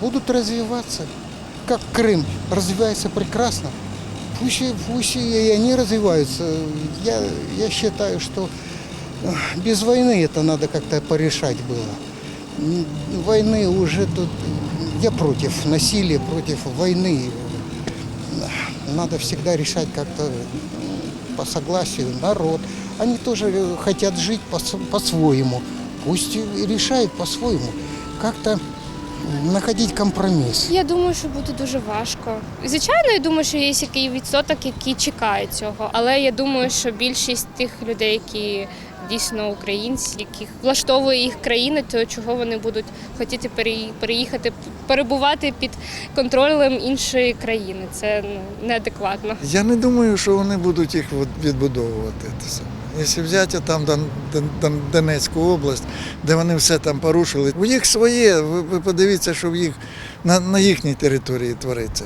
будут развиваться. Как Крым развивается прекрасно, пусть, пусть и они развиваются. Я, я считаю, что э, без войны это надо как-то порешать было. Войны уже тут... Я против насилия, против войны. Надо всегда решать как-то м, по согласию народ. Они тоже э, хотят жить по- по-своему. Пусть и решают по-своему. Как-то м, находить компромисс. Я думаю, що буде дуже важко. Звичайно, я думаю, що є який відсоток, який чекає цього. Але я думаю, що більшість тих людей, які дійсно українці, яких влаштовує їх країна, то чого вони будуть хотіти переїхати, перебувати під контролем іншої країни. Це ну, неадекватно. Я не думаю, що вони будуть їх відбудовувати. Якщо взяти там Дон- Дон- Дон- Донецьку область, де вони все там порушили, у їх своє, ви подивіться, що в їх на, на їхній території твориться.